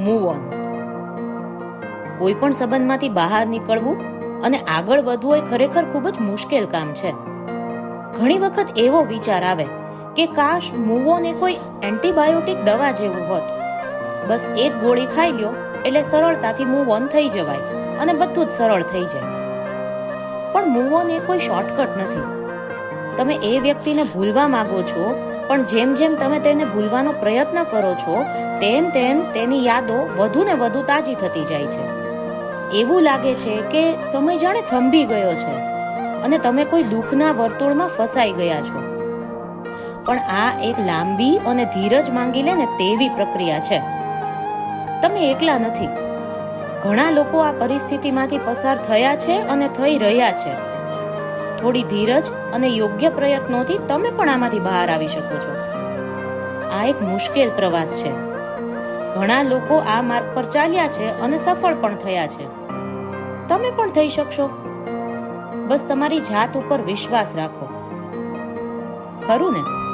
Move on કોઈ પણ સંબંધમાંથી બહાર નીકળવું અને આગળ વધવું એ ખરેખર ખૂબ જ મુશ્કેલ કામ છે. ઘણી વખત એવો વિચાર આવે કે કાશ મૂવ ઓન એ કોઈ એન્ટીબાયોટિક દવા જેવું હોત. બસ એક ગોળી ખાઈ લ્યો એટલે સરળતાથી મૂવ ઓન થઈ જવાય અને બધું જ સરળ થઈ જાય. પણ મૂવ ઓન એ કોઈ શોર્ટકટ નથી. તમે એ વ્યક્તિને ભૂલવા માંગો છો પણ જેમ જેમ તમે તેને ભૂલવાનો પ્રયત્ન કરો છો, તેમ તેમ તેની યાદો વધુ ને વધુ તાજી થતી જાય છે. એવું લાગે છે કે સમય જાણે થંભી ગયો છે અને તમે કોઈ દુઃખના વર્તુળમાં ફસાઈ ગયા છો. પણ આ એક લાંબી અને ધીરજ માંગી લે ને તેવી પ્રક્રિયા છે. તમે એકલા નથી. ઘણા લોકો આ પરિસ્થિતિમાંથી પસાર થયા છે અને થઈ રહ્યા છે. થોડી ધીરજ અને યોગ્ય પ્રયત્નોથી તમે પણ આમાંથી બહાર આવી શકો છો. આ એક મુશ્કેલ પ્રવાસ છે. ઘણા લોકો આ માર્ગ પર ચાલ્યા છે અને સફળ પણ થયા છે. તમે પણ થઈ શકશો. બસ તમારી જાત ઉપર વિશ્વાસ રાખો. ખરું ને?